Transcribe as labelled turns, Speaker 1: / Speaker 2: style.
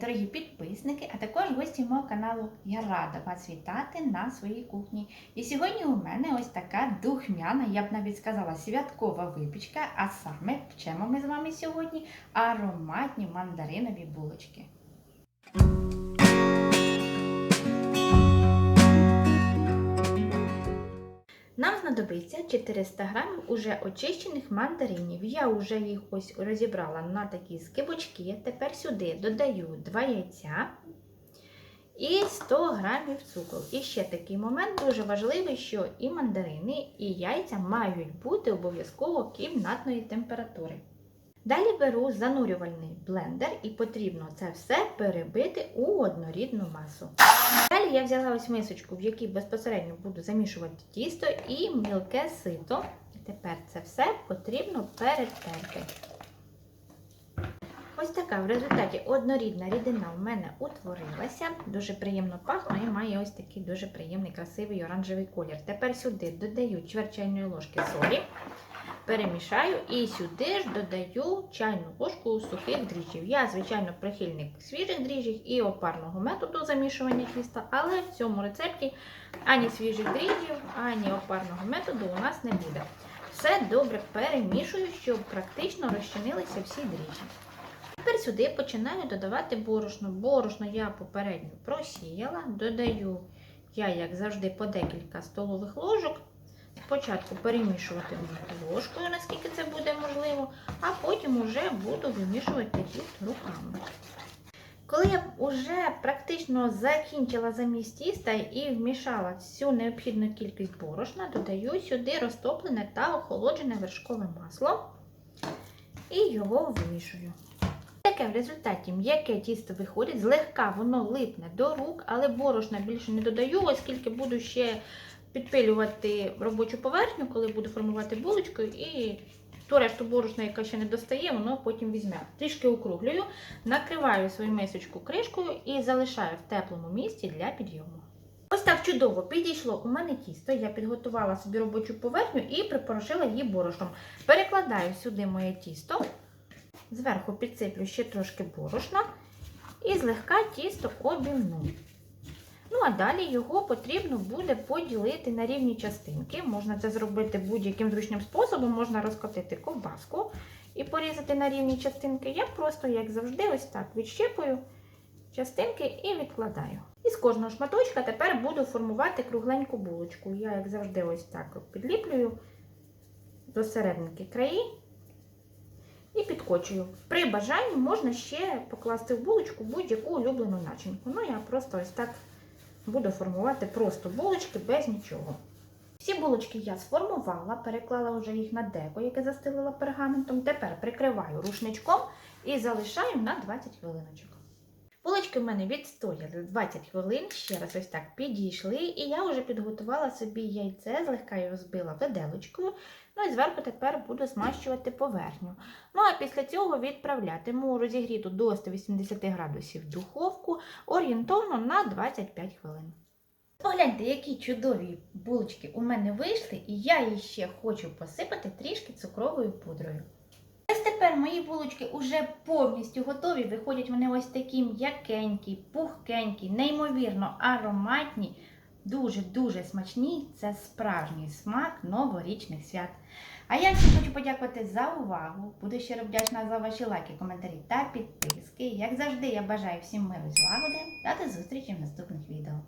Speaker 1: дорогі підписники, а також гості мого каналу. Я рада вас вітати на своїй кухні. І сьогодні у мене ось така духмяна, я б навіть сказала, святкова випічка, а саме печемо ми з вами сьогодні ароматні мандаринові булочки. Знадобиться 400 грамів уже очищених мандаринів. Я вже їх ось розібрала на такі скибочки. Тепер сюди додаю 2 яйця і 100 грамів цукру. І ще такий момент дуже важливий, що і мандарини, і яйця мають бути обов'язково кімнатної температури. Далі беру занурювальний блендер і потрібно це все перебити у однорідну масу. Далі я взяла ось мисочку, в якій безпосередньо буду замішувати тісто і мілке сито. Тепер це все потрібно перетерти. Ось така в результаті однорідна рідина в мене утворилася. Дуже приємно пахне і має ось такий дуже приємний красивий оранжевий колір. Тепер сюди додаю чверть ложки солі, перемішаю і сюди ж додаю чайну ложку сухих дріжджів. Я, звичайно, прихильник свіжих дріжджів і опарного методу замішування тіста, але в цьому рецепті ані свіжих дріжджів, ані опарного методу у нас не буде. Все добре перемішую, щоб практично розчинилися всі дріжджі. Тепер сюди починаю додавати борошно. Борошно я попередньо просіяла, додаю я, як завжди, по декілька столових ложок. Спочатку перемішувати ложкою, наскільки це буде можливо, а потім уже буду вимішувати тісто руками. Коли я вже практично закінчила замість тіста і вмішала всю необхідну кількість борошна, додаю сюди розтоплене та охолоджене вершкове масло і його вимішую. Таке в результаті м'яке тісто виходить, злегка воно липне до рук, але борошна більше не додаю, оскільки буду ще підпилювати робочу поверхню, коли буду формувати булочку, і ту решту борошна, яка ще не достає, воно потім візьме. Трішки округлюю, накриваю свою мисочку кришкою і залишаю в теплому місці для підйому. Ось так чудово підійшло у мене тісто. Я підготувала собі робочу поверхню і припорошила її борошном. Перекладаю сюди моє тісто. Зверху підсиплю ще трошки борошна і злегка тісто обімну. Ну, а далі його потрібно буде поділити на рівні частинки. Можна це зробити будь-яким зручним способом, можна розкотити ковбаску і порізати на рівні частинки. Я просто, як завжди, ось так відщепую частинки і відкладаю. І з кожного шматочка тепер буду формувати кругленьку булочку. Я, як завжди, ось так підліплюю до серединки краї і підкочую. При бажанні можна ще покласти в булочку будь-яку улюблену начинку. Ну, я просто ось так буду формувати просто булочки без нічого. Всі булочки я сформувала, переклала вже їх на деко, яке застелила пергаментом. Тепер прикриваю рушничком і залишаю на 20 хвилиночок. Булочки в мене відстояли 20 хвилин, ще раз ось так підійшли, і я вже підготувала собі яйце, злегка його збила виделочкою. Ну і зверху тепер буду змащувати поверхню. Ну а після цього відправлятиму розігріту до 180 градусів духовку орієнтовно на 25 хвилин. Погляньте, які чудові булочки у мене вийшли, і я їх ще хочу посипати трішки цукровою пудрою. Ось тепер мої булочки вже повністю готові. Виходять вони ось такі м'якенькі, пухкенькі, неймовірно ароматні, дуже-дуже смачні. Це справжній смак новорічних свят. А я всім хочу подякувати за увагу. Буду щиро вдячна за ваші лайки, коментарі та підписки. Як завжди, я бажаю всім миру злагоди та до зустрічі в наступних відео.